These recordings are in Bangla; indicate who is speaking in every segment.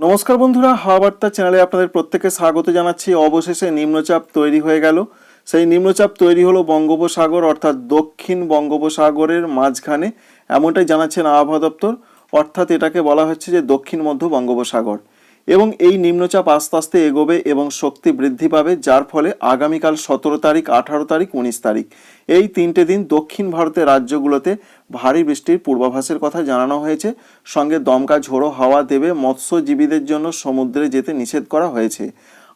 Speaker 1: নমস্কার বন্ধুরা হাওয়া বার্তা চ্যানেলে আপনাদের প্রত্যেকে স্বাগত জানাচ্ছি। অবশেষে নিম্নচাপ তৈরি হয়ে গেল। সেই নিম্নচাপ তৈরি হলো বঙ্গোপসাগর, অর্থাৎ দক্ষিণ বঙ্গোপসাগরের মাঝখানে, এমনটাই জানাচ্ছেন আবহাওয়া দপ্তর। অর্থাৎ এটাকে বলা হচ্ছে যে দক্ষিণ মধ্য বঙ্গোপসাগর। এবং এই নিম্নচাপ আস্তে আস্তে এগোবে এবং শক্তি বৃদ্ধি পাবে, যার ফলে আগামীকাল সতেরো তারিখ, আঠারো তারিখ, উনিশ তারিখ। এই তিনটে দিন দক্ষিণ ভারতের রাজ্যগুলোতে ভারী বৃষ্টির পূর্বাভাসের কথা জানানো হয়েছে। সঙ্গে দমকা ঝোড়ো হাওয়া দেবে মৎস্যজীবীদের জন্য সমুদ্রে যেতে নিষেধ করা হয়েছে।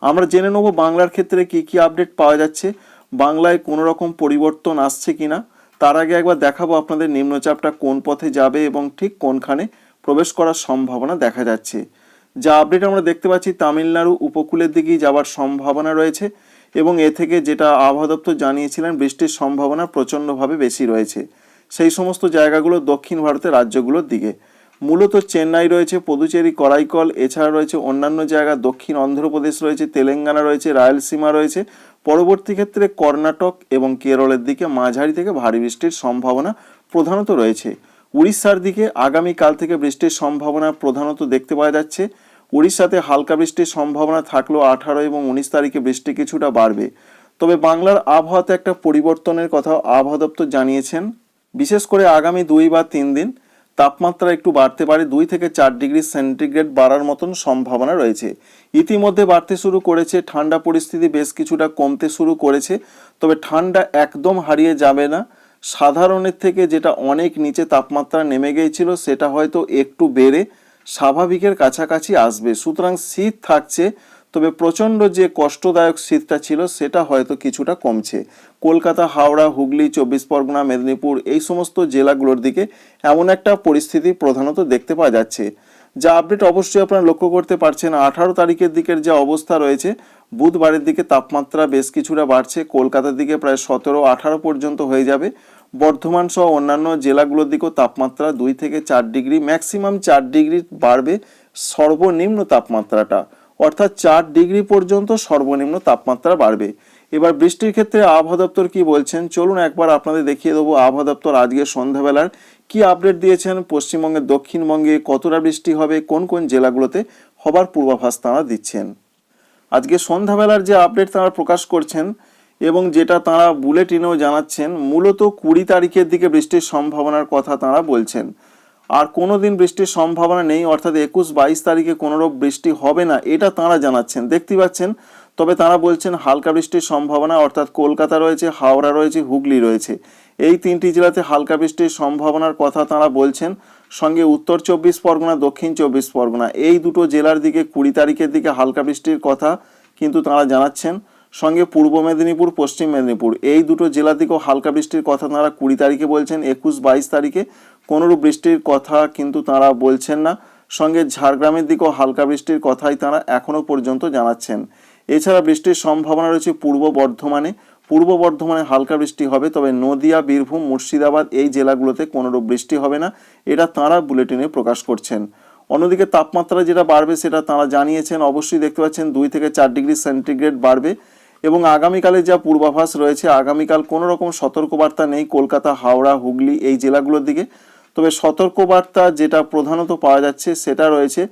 Speaker 1: আমরা জেনে নেব বাংলার ক্ষেত্রে কি কি আপডেট পাওয়া যাচ্ছে। বাংলায় কোনো রকম পরিবর্তন আসছে কিনা? তার আগে একবার দেখাবো আপনাদের নিম্নচাপটা কোন পথে যাবে এবং ঠিক কোনখানে প্রবেশ করার সম্ভাবনা দেখা যাচ্ছে। যা আপডেট আমরা দেখতে পাচ্ছি তামিলনাড়ু উপকূলের দিকেই যাওয়ার সম্ভাবনা রয়েছে এবং এ থেকে যেটা আবহাওয়া দপ্তর জানিয়েছিলেন, বৃষ্টির সম্ভাবনা প্রচণ্ডভাবে বেশি রয়েছে। সেই সমস্ত জায়গাগুলো দক্ষিণ ভারতের রাজ্যগুলোর দিকে। মূলত চেন্নাই রয়েছে, পদুচেরি, করাইকল, এছাড়া রয়েছে অন্যান্য জায়গা, দক্ষিণ অন্ধ্রপ্রদেশ রয়েছে, তেলেঙ্গানা রয়েছে, রায়লসীমা রয়েছে। পরবর্তী ক্ষেত্রে কর্ণাটক এবং কেরলের দিকে মাঝারি থেকে ভারী বৃষ্টির সম্ভাবনা প্রধানত রয়েছে। উড়িষ্যার দিকে আগামীকাল থেকে বৃষ্টির সম্ভাবনা প্রধানত দেখতে পাওয়া যাচ্ছে। উড়িষ্যাতে হালকা বৃষ্টির সম্ভাবনা থাকলেও আঠারো এবং উনিশ তারিখে বৃষ্টি কিছুটা বাড়বে। তবে বাংলার আবহাওয়াতে একটা পরিবর্তনের কথা আবহাওয়া দপ্তর জানিয়েছেন। বিশেষ করে আগামী দুই বা তিন দিন তাপমাত্রা একটু বাড়তে পারে দুই থেকে চার ডিগ্রি সেন্টিগ্রেড বাড়ার মতন সম্ভাবনা রয়েছে। ইতিমধ্যে বাড়তে শুরু করেছে, ঠান্ডা পরিস্থিতি বেশ কিছুটা কমতে শুরু করেছে, তবে ঠান্ডা একদম হারিয়ে যাবে না। সাধারণের থেকে যেটা অনেক নিচে তাপমাত্রা নেমে গিয়েছিল সেটা হয়তো একটু বেড়ে স্বাভাবিকের কাছাকাছি আসবে। সুতরাং শীত থাকছে, তবে প্রচণ্ড যে কষ্টদায়ক শীতটা ছিল সেটা হয়তো কিছুটা কমছে। কলকাতা, হাওড়া, হুগলি, চব্বিশ পরগনা, মেদিনীপুর এই সমস্ত জেলাগুলোর দিকে এমন একটা পরিস্থিতি প্রধানত দেখতে পাওয়া যাচ্ছে। যা আপডেট অবশ্যই আপনারা লক্ষ্য করতে পারছেন। আঠারো তারিখের দিকের যে অবস্থা রয়েছে, বুধবারের দিকে তাপমাত্রা বেশ কিছুটা বাড়ছে। কলকাতার দিকে প্রায় সতেরো, আঠারো পর্যন্ত হয়ে যাবে। বর্ধমান সহ অন্যান্য জেলাগুলোর দিকেও তাপমাত্রা দুই থেকে চার ডিগ্রি, ম্যাক্সিমাম চার ডিগ্রি বাড়বে সর্বনিম্ন তাপমাত্রাটা। অর্থাৎ চার ডিগ্রি পর্যন্ত সর্বনিম্ন তাপমাত্রা বাড়বে। এবার বৃষ্টির ক্ষেত্রে আবহাওয়া দপ্তর কি বলছেন? চলুন একবার আপনাদের দেখিয়ে দেবো আবহাওয়া দপ্তর আজকে সন্ধ্যাবেলার কি আপডেট দিয়েছেন? পশ্চিমবঙ্গের দক্ষিণবঙ্গে কতটা বৃষ্টি হবে? কোন কোন জেলাগুলোতে হবার পূর্বাভাস তাঁরা দিচ্ছেন? আজকে সন্ধ্যাবেলার যে আপডেট তাঁরা প্রকাশ করছেন এবং যেটা তাঁরা বুলেটিনেও জানাচ্ছেন, মূলত কুড়ি তারিখের দিকে বৃষ্টির সম্ভাবনার কথা তাঁরা বলছেন। আর কোনো দিন বৃষ্টির সম্ভাবনা নেই, অর্থাৎ একুশ বাইশ তারিখে কোনোরূপ বৃষ্টি হবে না, এটা তাঁরা জানাচ্ছেন। দেখতে পাচ্ছেন, তবে তাঁরা বলছেন হালকা বৃষ্টির সম্ভাবনা, অর্থাৎ কলকাতা রয়েছে, হাওড়া রয়েছে, হুগলি রয়েছে। এই তিনটি জেলাতে হালকা বৃষ্টির সম্ভাবনার কথা তাঁরা বলছেন। সঙ্গে উত্তর চব্বিশ পরগনা, দক্ষিণ চব্বিশ পরগনা, এই দুটো জেলার দিকে কুড়ি তারিখের দিকে হালকা বৃষ্টির কথা কিন্তু তাঁরা জানাচ্ছেন। সঙ্গে পূর্ব মেদিনীপুর, পশ্চিম মেদিনীপুর, এই দুটো জেলা থেকেও হালকা বৃষ্টির কথা তাঁরা কুড়ি তারিখে বলছেন, একুশ বাইশ তারিখে কোনোরূপ বৃষ্টির কথা কিন্তু তাঁরা বলছেন না। সঙ্গে ঝাড়গ্রামের দিকেও হালকা বৃষ্টির কথাই তাঁরা এখনও পর্যন্ত জানাচ্ছেন। এছাড়া বৃষ্টির সম্ভাবনা রয়েছে পূর্ব বর্ধমানে। পূর্ব বর্ধমানে হালকা বৃষ্টি হবে, তবে নদিয়া, বীরভূম, মুর্শিদাবাদ এই জেলাগুলোতে কোনোরূপ বৃষ্টি হবে না। এটা তাঁরা বুলেটিনে প্রকাশ করছেন। অন্যদিকে তাপমাত্রা যেটা বাড়বে সেটা তাঁরা জানিয়েছেন, অবশ্যই দেখতে পাচ্ছেন দুই থেকে চার ডিগ্রি সেন্টিগ্রেড বাড়বে। এবং আগামীকালে যা পূর্বাভাস রয়েছে, আগামীকাল কোনো রকম সতর্কবার্তা নেই কলকাতা, হাওড়া, হুগলি এই জেলাগুলোর দিকে। তবে সতর্কবার্তা যেটা প্রধানত পাওয়া যাচ্ছে সেটা রয়েছে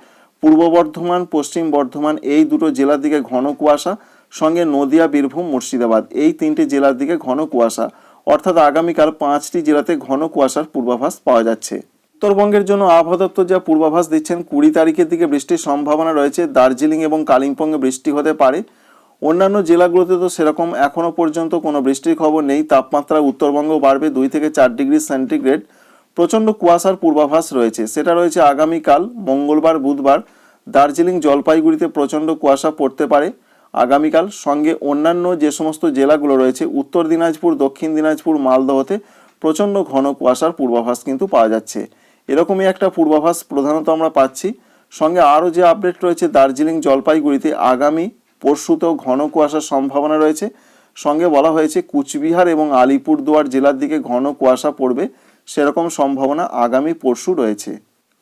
Speaker 1: পূর্ব বর্ধমান, পশ্চিম বর্ধমান এই দুটো জেলার দিকে ঘন কুয়াশা। সঙ্গে নদিয়া, বীরভূম, মুর্শিদাবাদ। এই তিনটি জেলার দিকে ঘন কুয়াশা। অর্থাৎ আগামীকাল পাঁচটি জেলাতে ঘন কুয়াশার পূর্বাভাস পাওয়া যাচ্ছে। উত্তরবঙ্গের জন্য আবহাওয়া দপ্তর যা পূর্বাভাস দিচ্ছেন, কুড়ি তারিখের দিকে বৃষ্টির সম্ভাবনা রয়েছে। দার্জিলিং এবং কালিম্পংয়ে বৃষ্টি হতে পারে। অন্যান্য জেলাগুলোতে তো সেরকম এখনও পর্যন্ত কোনো বৃষ্টির খবর নেই। তাপমাত্রা উত্তরবঙ্গ বাড়বে দুই থেকে চার ডিগ্রি সেন্টিগ্রেড। প্রচণ্ড কুয়াশার পূর্বাভাস রয়েছে। সেটা রয়েছে আগামীকাল, মঙ্গলবার, বুধবার। দার্জিলিং জলপাইগুড়িতে প্রচণ্ড কুয়াশা পড়তে পারে। আগামীকাল সঙ্গে অন্যান্য যে সমস্ত জেলাগুলো রয়েছে, উত্তর দিনাজপুর, দক্ষিণ দিনাজপুর, মালদহতে প্রচণ্ড ঘন কুয়াশার পূর্বাভাস কিন্তু পাওয়া যাচ্ছে। এরকমই একটা পূর্বাভাস প্রধানত আমরা পাচ্ছি। সঙ্গে আরও যে আপডেট রয়েছে, দার্জিলিং জলপাইগুড়িতে আগামী পরশুতেও ঘন কুয়াশার সম্ভাবনা রয়েছে। সঙ্গে বলা হয়েছে, কুচবিহার এবং আলিপুরদুয়ার জেলার দিকে ঘন কুয়াশা পড়বে। সেরকম সম্ভাবনা আগামী পরশু রয়েছে।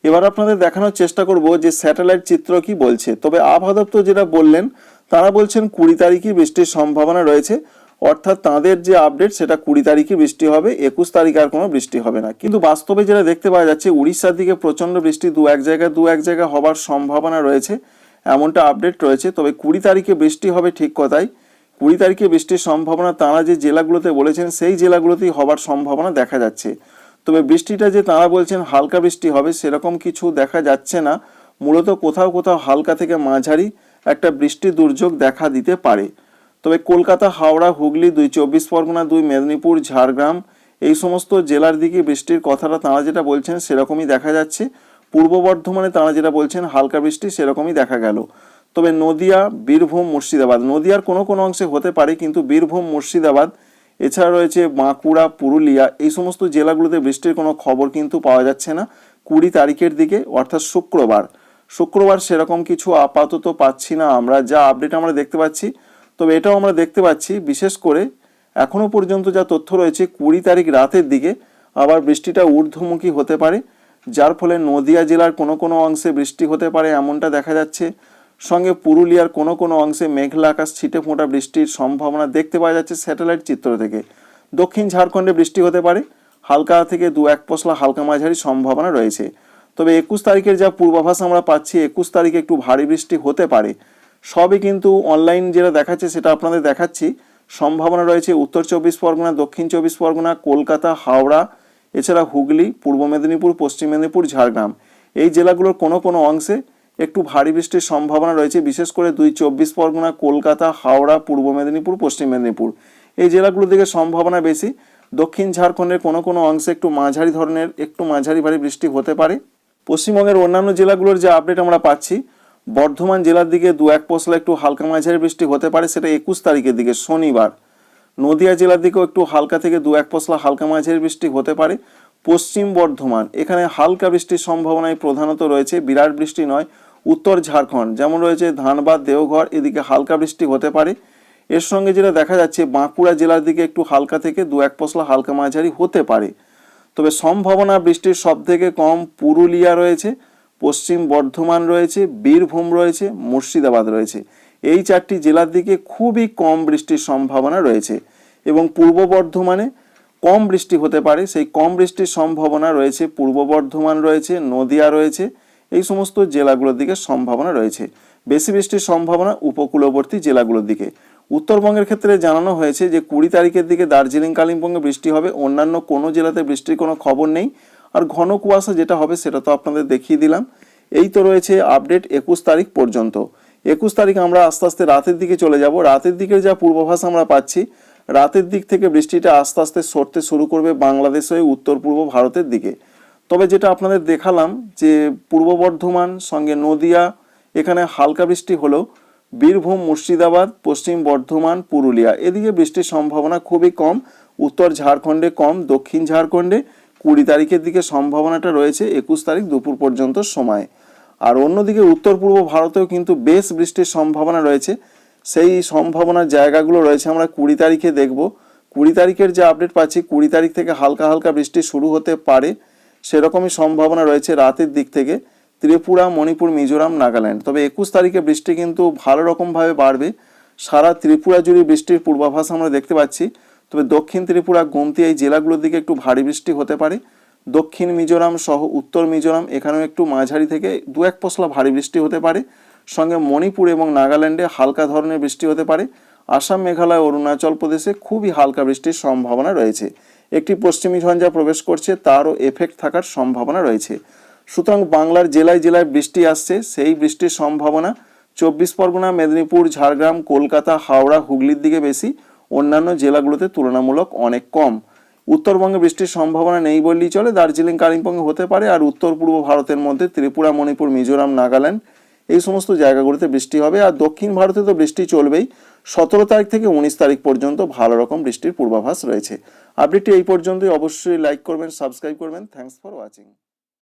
Speaker 1: এবার আপনাদের দেখানোর চেষ্টা করব যে স্যাটেলাইট চিত্র কি বলছে। তবে আবহাওয়া দপ্তর যেটা বললেন তারা বলছেন কুড়ি তারিখই বৃষ্টির সম্ভাবনা রয়েছে। অর্থাৎ তাদের যে আপডেট সেটা কুড়ি তারিখে বৃষ্টি হবে, একুশ তারিখে আর কোনো বৃষ্টি হবে না। কিন্তু বাস্তবে যেটা দেখতে পাওয়া যাচ্ছে, উড়িষ্যার দিকে প্রচণ্ড বৃষ্টি দু এক জায়গায় দু এক জায়গায় হবার সম্ভাবনা রয়েছে। এমনটা আপডেট রয়েছে। তবে কুড়ি তারিখে বৃষ্টি হবে ঠিক কথাই। কুড়ি তারিখে বৃষ্টির সম্ভাবনা তাঁরা যে জেলাগুলোতে বলেছেন, সেই জেলাগুলোতেই হবার সম্ভাবনা দেখা যাচ্ছে। তবে বৃষ্টিটা যে তাঁরা বলছেন হালকা বৃষ্টি হবে, সেরকম কিছু দেখা যাচ্ছে না। মূলত কোথাও কোথাও হালকা থেকে মাঝারি। একটা বৃষ্টি দুর্যোগ দেখা দিতে পারে। তবে কলকাতা, হাওড়া, হুগলি, দুই চব্বিশ পরগনা, দুই মেদিনীপুর, ঝাড়গ্রাম এই সমস্ত জেলার দিকে বৃষ্টির কথাটা তাঁরা যেটা বলছেন সেরকমই দেখা যাচ্ছে। পূর্ব বর্ধমানে তাঁরা যেটা বলছেন, হালকা বৃষ্টি সেরকমই দেখা গেল। তবে নদিয়া, বীরভূম, মুর্শিদাবাদ, নদিয়ার কোনো কোনো অংশে হতে পারে, কিন্তু বীরভূম, মুর্শিদাবাদ, এছাড়া রয়েছে বাঁকুড়া, পুরুলিয়া, এই সমস্ত জেলাগুলোতে বৃষ্টির কোনো খবর কিন্তু পাওয়া যাচ্ছে না। কুড়ি তারিখের দিকে, অর্থাৎ শুক্রবার। শুক্রবার সেরকম কিছু আপাতত পাচ্ছি না আমরা, যা আপডেট আমরা দেখতে পাচ্ছি। তবে এটাও আমরা দেখতে পাচ্ছি, বিশেষ করে এখনও পর্যন্ত যা তথ্য রয়েছে, কুড়ি তারিখ রাতের দিকে আবার বৃষ্টিটা ঊর্ধ্বমুখী হতে পারে, যার ফলে নদিয়া জেলার কোনো কোনো অংশে বৃষ্টি হতে পারে এমনটা দেখা যাচ্ছে। সঙ্গে পুরুলিয়ার কোনো কোনো অংশে মেঘলা আকাশ, ছিটে ফোঁটা বৃষ্টির সম্ভাবনা দেখতে পাওয়া যাচ্ছে স্যাটেলাইট চিত্র থেকে। দক্ষিণ ঝাড়খণ্ডে বৃষ্টি হতে পারে, হালকা থেকে দু এক পশলা হালকা মাঝারি সম্ভাবনা রয়েছে। তবে একুশ তারিখের যা পূর্বাভাস আমরা পাচ্ছি, একুশ তারিখে একটু ভারী বৃষ্টি হতে পারে। সবই কিন্তু অনলাইন যেটা দেখাচ্ছে সেটা আপনাদের দেখাচ্ছি। সম্ভাবনা রয়েছে উত্তর চব্বিশ পরগনা, দক্ষিণ চব্বিশ পরগনা, কলকাতা, হাওড়া, এছাড়া হুগলি, পূর্ব মেদিনীপুর, পশ্চিম মেদিনীপুর, ঝাড়গ্রাম। এই জেলাগুলোর কোনো কোনো অংশে একটু ভারী বৃষ্টির সম্ভাবনা রয়েছে, বিশেষ করে দুই চব্বিশ পরগনা, কলকাতা, হাওড়া, পূর্ব মেদিনীপুর, পশ্চিম মেদিনীপুর। এই জেলাগুলোর দিকে সম্ভাবনা বেশি। দক্ষিণ ঝাড়খণ্ডের কোনো কোনো অংশে একটু মাঝারি ধরনের, একটু মাঝারি ভারী বৃষ্টি হতে পারে। পশ্চিমবঙ্গের অন্যান্য জেলাগুলোর যে আপডেট আমরা পাচ্ছি, বর্ধমান জেলার দিকে দু এক পশলা একটু হালকা মাঝারি বৃষ্টি হতে পারে, সেটা একুশ তারিখের দিকে, শনিবার। নদিয়া জেলার দিকেও একটু হালকা থেকে দু এক পশলা হালকা মাঝারি বৃষ্টি হতে পারে। পশ্চিম বর্ধমান, এখানে হালকা বৃষ্টির সম্ভাবনায় প্রধানত রয়েছে, বিরাট বৃষ্টি নয়, উত্তর ঝাড়খণ্ড, যেমন রয়েছে ধানবাদ, দেওঘর, এদিকে হালকা বৃষ্টি হতে পারে। এর সঙ্গে যেটা দেখা যাচ্ছে, বাঁকুড়া জেলার দিকে একটু হালকা থেকে দু এক পশলা হালকা মাঝারি হতে পারে। তবে সম্ভাবনা বৃষ্টির সব থেকে কম পুরুলিয়া রয়েছে, পশ্চিম বর্ধমান রয়েছে, বীরভূম রয়েছে, মুর্শিদাবাদ রয়েছে। এই চারটি জেলার দিকে খুবই কম বৃষ্টির সম্ভাবনা রয়েছে এবং পূর্ব বর্ধমানে কম বৃষ্টি হতে পারে। সেই কম বৃষ্টির সম্ভাবনা রয়েছে, পূর্ব বর্ধমান রয়েছে, নদিয়া রয়েছে, এই সমস্ত জেলাগুলোর দিকে সম্ভাবনা রয়েছে। বেশি বৃষ্টির সম্ভাবনা উপকূলবর্তী জেলাগুলোর দিকে। উত্তরবঙ্গের ক্ষেত্রে জানানো হয়েছে যে কুড়ি তারিখের দিকে দার্জিলিং কালিম্পংয়ে বৃষ্টি হবে। অন্যান্য কোনো জেলাতে বৃষ্টির কোনো খবর নেই। আর ঘন কুয়াশা যেটা হবে সেটা তো আপনাদের দেখিয়ে দিলাম। এই তো রয়েছে আপডেট একুশ তারিখ পর্যন্ত। একুশ তারিখ আমরা আস্তে আস্তে রাতের দিকে চলে যাব। রাতের দিকের যা পূর্বাভাস আমরা পাচ্ছি, রাতের দিক থেকে বৃষ্টিটা আস্তে আস্তে সরতে শুরু করবে বাংলাদেশ হয়ে উত্তর পূর্ব ভারতের দিকে। তবে যেটা আপনাদের দেখালাম যে পূর্ব বর্ধমান, সঙ্গে নদিয়া, এখানে হালকা বৃষ্টি হলেও বীরভূম, মুর্শিদাবাদ, পশ্চিম বর্ধমান, পুরুলিয়া। এদিকে বৃষ্টির সম্ভাবনা খুবই কম, উত্তর ঝাড়খণ্ডে কম, দক্ষিণ ঝাড়খণ্ডে কুড়ি তারিখের দিকে সম্ভাবনাটা রয়েছে, একুশ তারিখ দুপুর পর্যন্ত সময়। আর অন্যদিকে উত্তর পূর্ব ভারতেও কিন্তু বেশ বৃষ্টির সম্ভাবনা রয়েছে। সেই সম্ভাবনার জায়গাগুলো রয়েছে, আমরা কুড়ি তারিখে দেখব। কুড়ি তারিখের যে আপডেট পাচ্ছি, কুড়ি তারিখ থেকে হালকা হালকা বৃষ্টি শুরু হতে পারে, সেরকমই সম্ভাবনা রয়েছে রাতের দিক থেকে। ত্রিপুরা, মণিপুর, মিজোরাম, নাগাল্যান্ড। তবে একুশ তারিখে বৃষ্টি কিন্তু ভালো রকমভাবে বাড়বে। সারা ত্রিপুরা জুড়ে বৃষ্টির পূর্বাভাস আমরা দেখতে পাচ্ছি। তবে দক্ষিণ ত্রিপুরা, গোমতি এই জেলাগুলোর দিকে একটু ভারী বৃষ্টি হতে পারে। দক্ষিণ মিজোরাম সহ উত্তর মিজোরাম, এখানেও একটু মাঝারি থেকে দু এক পশলা ভারী বৃষ্টি হতে পারে। সঙ্গে মণিপুর এবং নাগাল্যান্ডে হালকা ধরনের বৃষ্টি হতে পারে। আসাম, মেঘালয়, অরুণাচল প্রদেশে খুবই হালকা বৃষ্টির সম্ভাবনা রয়েছে। একটি পশ্চিমী ঝঞ্ঝা প্রবেশ করছে, তারও এফেক্ট থাকার সম্ভাবনা রয়েছে। সুতরাং বাংলার জেলায় জেলায় বৃষ্টি আসছে, সেই বৃষ্টির সম্ভাবনা চব্বিশ পরগনা, মেদিনীপুর, ঝাড়গ্রাম, কলকাতা, হাওড়া, হুগলির দিকে বেশি। অন্যান্য জেলাগুলোতে তুলনামূলক অনেক কম। উত্তরবঙ্গে বৃষ্টির সম্ভাবনা নেই বললেই চলে। দার্জিলিং কালিম্পংয়ে হতে পারে আর উত্তর পূর্ব ভারতের মধ্যে ত্রিপুরা, মণিপুর, মিজোরাম, নাগাল্যান্ড এই সমস্ত জায়গাগুলোতে বৃষ্টি হবে। আর দক্ষিণ ভারতে তো বৃষ্টি চলবেই। সতেরো তারিখ থেকে উনিশ তারিখ পর্যন্ত ভালো রকম বৃষ্টির পূর্বাভাস রয়েছে। আপডেটটি এই পর্যন্তই। অবশ্যই লাইক করবেন সাবস্ক্রাইব করবেন। Thanks for watching